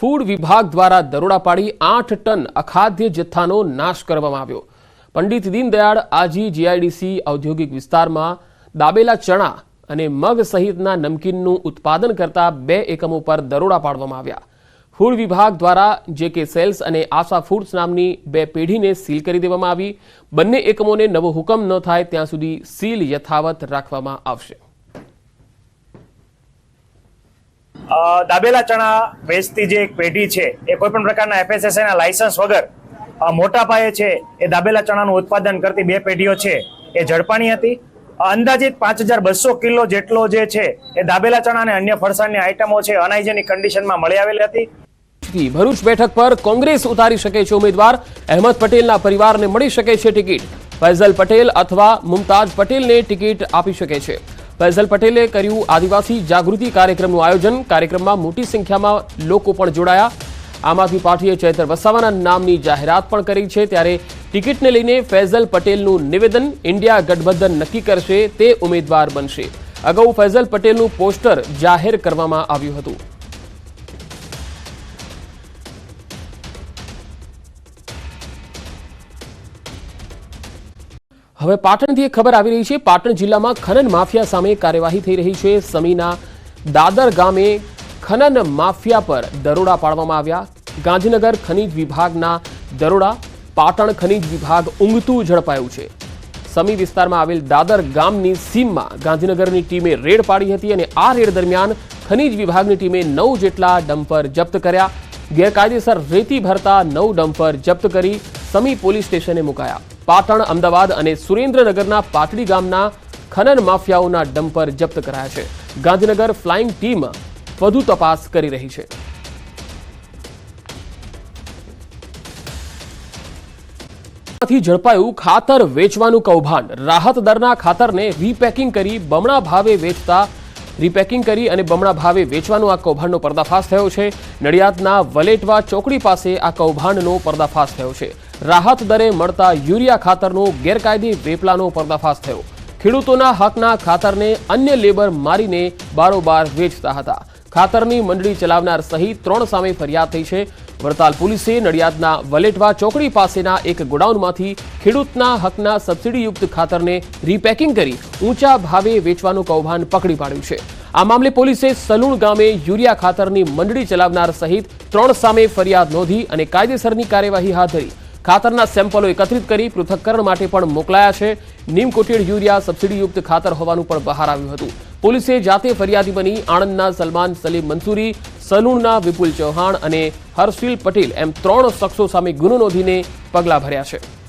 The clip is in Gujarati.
ફૂડ વિભાગ દ્વારા દરોડા પાડી આઠ ટન અખાદ્ય જથ્થાનો નાશ કરવામાં આવ્યો. પંડિત દીનદયાળ આજી જીઆઈડીસી ઔદ્યોગિક વિસ્તારમાં દાબેલા ચણા અને મગ સહિતના નમકીનનું ઉત્પાદન કરતા બે એકમો પર દરોડા પાડવામાં આવ્યા. ફૂડ વિભાગ દ્વારા જે કે સેલ્સ અને આશા ફૂડ્સ નામની બે પેઢીને સીલ કરી દેવામાં આવી. બંને એકમોને નવો હુકમ ન થાય ત્યાં સુધી સીલ યથાવત રાખવામાં આવશે. દાબેલા ચણા વેચતી જે એક પેઢી છે, એ કોઈ પણ પ્રકારના FSSAI ના લાયસન્સ વગર મોટા પાયે છે, એ દાબેલા ચણાનું ઉત્પાદન કરતી બે પેઢીઓ છે, એ ઝડપાણી હતી. અંદાજિત પાંચ હજાર બસો કિલો જેટલો જે છે, એ દાબેલા ચણા અને અન્ય ફરસાણની આઇટમો છે અનહાઇજેનિક કન્ડિશનમાં મળી આવેલી હતી. ભરૂચ બેઠક પર કોંગ્રેસ ઉતારી શકે છે ઉમેદવાર. અહેમદ પટેલના પરિવારને મળી શકે છે ટિકિટ. ફૈઝલ પટેલ અથવા મુમતાજ પટેલને ટિકિટ આપી શકે છે. ફૈઝલ પટેલે કર્યું આદિવાસી જાગૃતિ કાર્યક્રમનું આયોજન. કાર્યક્રમમાં મોટી સંખ્યામાં લોકો પણ જોડાયા. આમ આદમી પાર્ટીએ ચૈતર વસાવાના નામની જાહેરાત પણ કરી છે. ત્યારે ટિકિટને લઈને ફૈઝલ પટેલનું નિવેદન ઇન્ડિયા ગઠબંધન નક્કી કરશે તે ઉમેદવાર બનશે. અગાઉ ફૈઝલ પટેલનું પોસ્ટર જાહેર કરવામાં આવ્યું હતું. હવે પાટણથી એક ખબર આવી રહી છે. પાટણ જિલ્લામાં ખનન માફિયા સામે કાર્યવાહી થઈ રહી છે. સમીના દાદર ગામે ખનન માફિયા પર દરોડા પાડવામાં આવ્યા. ગાંધીનગર ખનીજ વિભાગના દરોડા, પાટણ ખનીજ વિભાગ ઊંઘતું ઝડપાયું છે. સમી વિસ્તારમાં આવેલ દાદર ગામની સીમમાં ગાંધીનગરની ટીમે રેડ પાડી હતી અને આ રેડ દરમિયાન ખનીજ વિભાગની ટીમે નવ જેટલા ડમ્પર જપ્ત કર્યા. ગેરકાયદેસર રેતી ભરતા નવ ડમ્પર જપ્ત કરી સમી પોલીસ સ્ટેશને મુકાયા. પાટણ, અમદાવાદ અને સુરેન્દ્રનગરના પાટડી ગામના ખનન માફિયાઓના ડમ્પર જપ્ત કરાયા છે. ગાંધીનગર ફ્લાઇંગ ટીમ વધુ તપાસ કરી રહી છે. ઝડપાયું ખાતર વેચવાનું કૌભાંડ. રાહત દરના ખાતરને રીપેકિંગ કરી બમણા ભાવે વેચતા રીપેકિંગ કરી અને બમણા ભાવે વેચવાનો આ કૌભાંડનો પર્દાફાશ થયો છે. નડિયાદના વલેટવા ચોકડી પાસે આ કૌભાંડનો પર્દાફાશ થયો છે. રાહત દરે મળતા યુરિયા ખાતરનો ગેરકાયદે વેપલાનો પર્દાફાશ થયો. ખેડૂતોના હકના ખાતરને અન્ય લેબર મારીને બારોબાર વેચતા હતા. ખાતરની મંડળી ચલાવનાર સહિત ત્રણ સામે ફરિયાદ થઈ છે. વડતાલ પોલીસે નડિયાદના વલેટવા ચોકડી પાસેના એક ગોડાઉનમાંથી ખેડૂતના હકના સબસિડીયુક્ત ખાતરને રીપેકિંગ કરી ઊંચા ભાવે વેચવાનું કૌભાંડ પકડી પાડ્યું છે. આ મામલે પોલીસે સલુણ ગામે યુરિયા ખાતરની મંડળી ચલાવનાર સહિત ત્રણ સામે ફરિયાદ નોંધી અને કાયદેસરની કાર્યવાહી હાથ ધરી. ખાતરના સેમ્પલો એકત્રિત કરી પૃથક્કરણ માટે પણ મોકલાયા છે. નીમ કોટેડ યુરિયા સબસિડીયુક્ત ખાતર હોવાનું પણ બહાર આવ્યું હતું. પોલીસે જાતે ફરિયાદી બની આણંદના સલમાન સલીમ મંસૂરી, સલૂણના વિપુલ ચૌહાણ અને હર્ષિલ પટેલ એમ ત્રણ શખ્સો સામે ગુનો નોંધીને પગલાં ભર્યા છે.